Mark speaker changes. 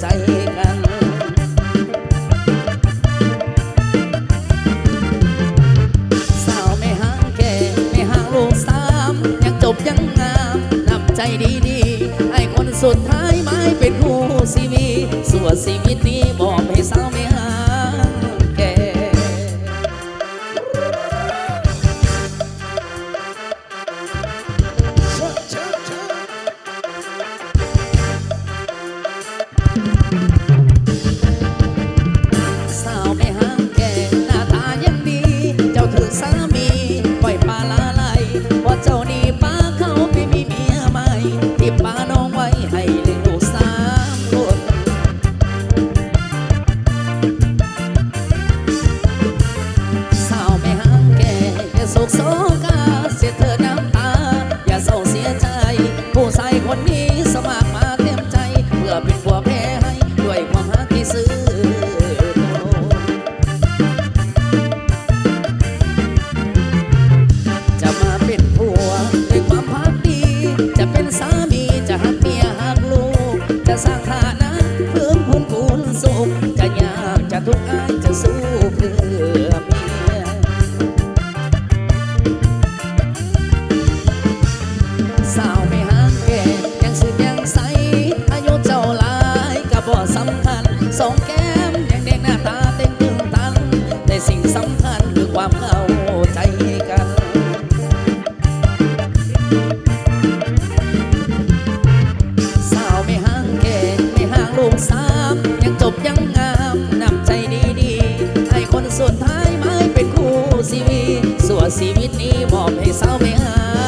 Speaker 1: ใจกันสาวไม่ห่างแก่ไม่ห่างลูกสามยังจบยังงามนำใจดีๆให้คนสุดท้ายไม่เป็นคู่ชีวิตส่วนชีวิตนี้ โศกโศกาเสียเธอน้ำตา อย่าเศร้าเสียใจ ผู้ชายคนนี้สมัครมาเต็มใจ เพื่อเป็นผัวแพ้ให้ด้วยความรักที่ซื่อตรงจะมาเป็นผัวด้วยความพักดี จะเป็นสามีจะหักเมียหักลูก จะสร้างฐานะเพิ่มพูนคูณสุขจะยากจะทุกข์กายจะสู้เพื่อมี สองแก้มยังเด็กหน้าตาเต็มตึงตัน แต่สิ่งสำคัญคือความเข้าใจกัน สาวไม่ห่างแก่ไม่ห่างลูกสามยังจบยังงามนำใจดีๆให้คนสุดท้ายไม่เป็นคู่ชีวิตส่วนชีวิตนี้มอบให้สาวไม่ห่าง